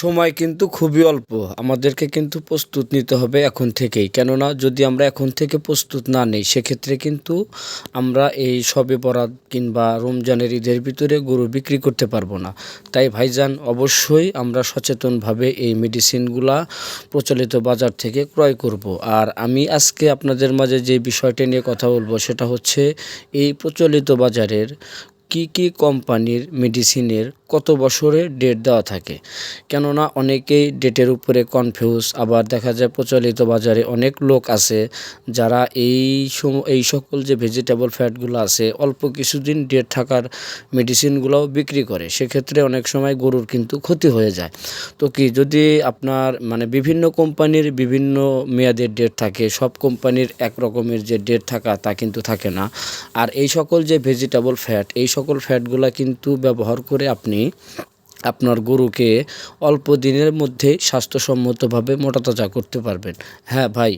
সময় কিন্তু খুবই অল্প। আমাদেরকে কিন্তু প্রস্তুত নিতে হবে এখন থেকেই। কেননা যদি আমরা এখন থেকে প্রস্তুত না নিই, সেক্ষেত্রে কিন্তু আমরা এই সবে বরাত কিংবা রমজানের ঈদের ভিতরে গরু বিক্রি করতে পারব না। তাই ভাইজান, অবশ্যই আমরা সচেতনভাবে এই মেডিসিনগুলা প্রচলিত বাজার থেকে ক্রয় করব। আর আমি আজকে আপনাদের মাঝে যে বিষয়টা নিয়ে কথা বলব, সেটা হচ্ছে এই প্রচলিত বাজারের কি কি কোম্পানির মেডিসিনের কত বছরের ডেট দেওয়া থাকে? কেননা অনেকেই ডেটের উপরে কনফিউজ আবার দেখা যায় প্রচলিত বাজারে অনেক লোক আছে যারা এই সম, এই সকল যে ভেজিটেবল ফ্যাটগুলো আছে, অল্প কিছুদিন ডেট থাকার মেডিসিনগুলোও বিক্রি করে। সেক্ষেত্রে অনেক সময় গরুর কিন্তু ক্ষতি হয়ে যায়। তো কি, যদি আপনার মানে বিভিন্ন কোম্পানির বিভিন্ন মেয়াদের ডেট থাকে, সব কোম্পানির এক রকমের যে ডেট থাকা তা কিন্তু থাকে না। আর এই সকল যে ভেজিটেবল ফ্যাট এই সকল ফ্যাটগুলা কিন্তু ব্যবহার করে আপনি আপনার গরুকে অল্প দিনের মধ্যে স্বাস্থ্যসম্মতভাবে মোটাতাজা করতে পারবেন। হ্যাঁ ভাই,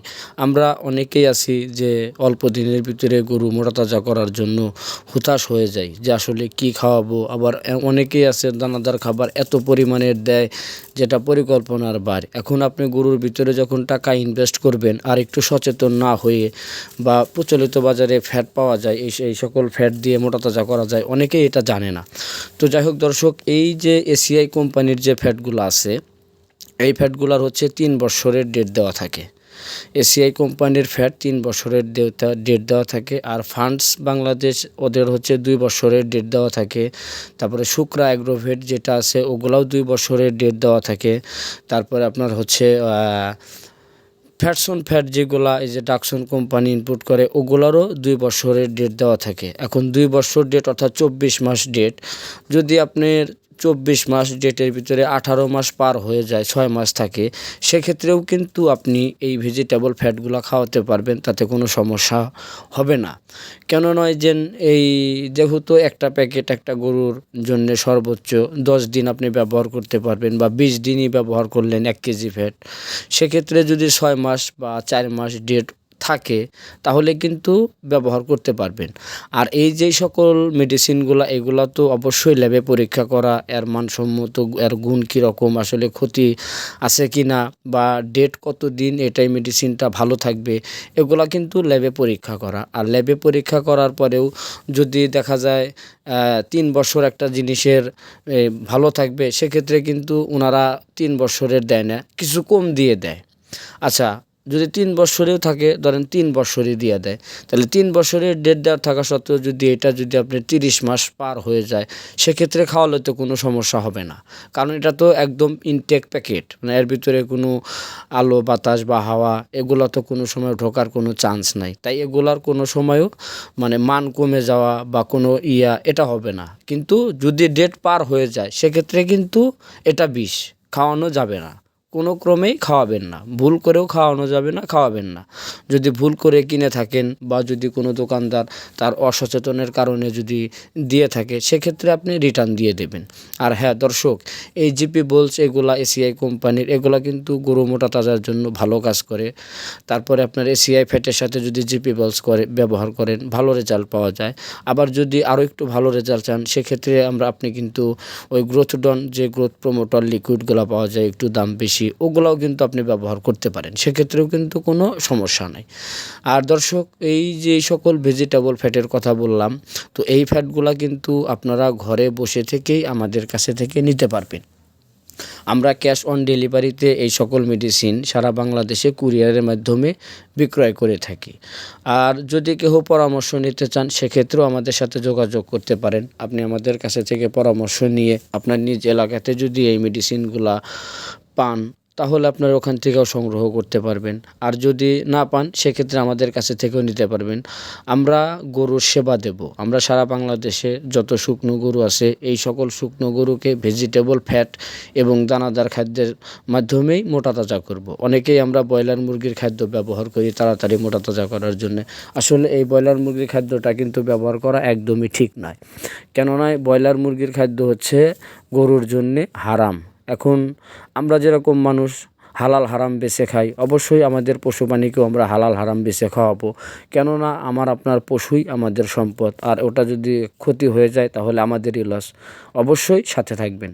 আমরা অনেকেই আছি যে অল্প দিনের ভিতরে গরু মোটাতাজা করার জন্য হতাশ হয়ে যাই, যে আসলে কি খাওয়াবো। আবার অনেকেই আছে দানাদার খাবার এত পরিমাণের দেয় যেটা পরিকল্পনার বার। এখন আপনি গরুর ভিতরে যখন টাকা ইনভেস্ট করবেন আর একটু সচেতন না হয়ে বা প্রচলিত বাজারে ফ্যাট পাওয়া যায়, এই এই সকল ফ্যাট দিয়ে মোটাতাজা করা যায়, অনেকেই এটা জানে না। তো যাই হোক দর্শক, এই যে এসিআই কোম্পানির যে ফ্যাটগুলো আছে, এই ফ্যাটগুলোর হচ্ছে তিন বছরের ডেট দেওয়া থাকে। এসিআই কোম্পানির ফ্যাট তিন বছরের ডেট দেওয়া থাকে আর ফান্ডস বাংলাদেশ ওদের হচ্ছে দুই বছরের ডেট দেওয়া থাকে। তারপরে শুক্রা অ্যাগ্রোভেট যেটা আছে, ওগুলাও দুই বছরের ডেট দেওয়া থাকে। তারপরে আপনার হচ্ছে ফ্যাটসন ফ্যাট যেগুলা, এই যে ডাকসন কোম্পানি ইনপুট করে, ওগুলারও দুই বছরের ডেট দেওয়া থাকে। এখন দুই বছর ডেট অর্থাৎ চব্বিশ মাস ডেট যদি আপনার চব্বিশ মাস ডেটের ভিতরে আঠারো মাস পার হয়ে যায়, ছয় মাস থাকে। সেক্ষেত্রেও কিন্তু আপনি এই ভেজিটেবল ফ্যাটগুলো খাওয়াতে পারবেন, তাতে কোনো সমস্যা হবে না। কেন নয় যে এই যেহেতু একটা প্যাকেট একটা গরুর জন্য সর্বোচ্চ দশ দিন আপনি ব্যবহার করতে পারবেন বা বিশ দিনই ব্যবহার করলেন এক কেজি ফ্যাট সেক্ষেত্রে যদি ছয় মাস বা চার মাস ডেট থাকে, তাহলে কিন্তু ব্যবহার করতে পারবেন। আর এই যে সকল মেডিসিনগুলো এগুলো তো অবশ্যই ল্যাবে পরীক্ষা করা, এর মানসম্মত এর গুণ কীরকম আসলে ক্ষতি আছে কি না বা ডেট কত দিন এটাই মেডিসিনটা ভালো থাকবে, এগুলা কিন্তু ল্যাবে পরীক্ষা করা। আর ল্যাবে পরীক্ষা করার পরেও যদি দেখা যায় তিন বছর একটা জিনিসের ভালো থাকবে, সেক্ষেত্রে কিন্তু ওনারা তিন বছরের দেয় না, কিছু কম দিয়ে দেয়। আচ্ছা যদি তিন বছরেও থাকে, ধরেন তিন বছরই দিয়ে দেয়। তাহলে তিন বছরের ডেট দেওয়া থাকা সত্ত্বেও যদি এটা যদি আপনি তিরিশ মাস পার হয়ে যায়, সেক্ষেত্রে খাওয়ালে তো কোনো সমস্যা হবে না। কারণ এটা তো একদম ইনটেক প্যাকেট মানে এর ভিতরে কোনো আলো, বাতাস বা হাওয়া, এগুলো তো কোনো সময় ঢোকার কোনো চান্স নাই। তাই এগুলার কোনো সময়ও মানে মান কমে যাওয়া বা কোনো ইয়া এটা হবে না। কিন্তু যদি ডেট পার হয়ে যায়, সেক্ষেত্রে কিন্তু এটা বিষ, খাওয়ানো যাবে না। কোনো ক্রমেই খাওয়াবেন না। ভুল করেও খাওয়ানো যাবে না, খাওয়াবেন না। যদি ভুল করে কিনে থাকেন বা যদি কোনো দোকানদার তার অসচেতনের কারণে যদি দিয়ে থাকে, সেক্ষেত্রে আপনি রিটার্ন দিয়ে দেবেন। আর হ্যাঁ দর্শক এই জিপি বোলস এগুলা এসিআই কোম্পানির, এগুলা কিন্তু গরু মোটা তাজার জন্য ভালো কাজ করে। তারপরে আপনার এসিআই ফ্যাটের সাথে যদি জিপি বলস করে, ব্যবহার করেন, ভালো রেজাল্ট পাওয়া যায়। আবার যদি আরও একটু ভালো রেজাল্ট চান, সেক্ষেত্রে আমরা আপনি কিন্তু ওই গ্রোথডন যে গ্রোথ প্রমোটার লিকুইডগুলো পাওয়া যায়, একটু দাম বেশি ওগুলাও কিন্তু আপনি ব্যবহার করতে পারেন। সেক্ষেত্রেও কিন্তু কোনো সমস্যা নাই। আর দর্শক, এই যে সকল ভেজিটেবল ফ্যাটের কথা বললাম, তো এই ফ্যাটগুলা কিন্তু আপনারা ঘরে বসে থেকেই আমাদের কাছে থেকে নিতে পারবেন। আমরা ক্যাশ অন ডেলিভারিতে এই সকল মেডিসিন সারা বাংলাদেশে কুরিয়ারের মাধ্যমে বিক্রয় করে থাকি। আর যদি কেউ পরামর্শ নিতে চান, সেক্ষেত্রেও আমাদের সাথে যোগাযোগ করতে পারেন। আপনি আমাদের কাছে থেকে পরামর্শ নিয়ে আপনার নিজ এলাকাতে যদি এই মেডিসিনগুলা পান, তাহলে আপনার ওখান থেকেও সংগ্রহ করতে পারবেন। আর যদি না পান, সেক্ষেত্রে আমাদের কাছে থেকেও নিতে পারবেন। আমরা গরুর সেবা দেব। আমরা সারা বাংলাদেশে যত শুকনো গরু আছে, এই সকল শুকনো গরুকে ভেজিটেবল ফ্যাট এবং দানাদার খাদ্যের মাধ্যমেই মোটা তাজা করব। অনেকেই আমরা ব্রয়লার মুরগির খাদ্য ব্যবহার করি তাড়াতাড়ি মোটা তাজা করার জন্য। আসলে এই ব্রয়লার মুরগির খাদ্যটা কিন্তু ব্যবহার করা একদমই ঠিক নয়। কেননা ব্রয়লার মুরগির খাদ্য হচ্ছে গরুর জন্যে হারাম। এখন আমরা যেরকম মানুষ হালাল হারাম বেছে খাই, অবশ্যই আমাদের পশু প্রাণীকেও আমরা হালাল হারাম বেছে খাওয়াবো। কেননা আমার, আপনার পশুই আমাদের সম্পদ, আর ওটা যদি ক্ষতি হয়ে যায় তাহলে আমাদেরই লস অবশ্যই সাথে থাকবেন।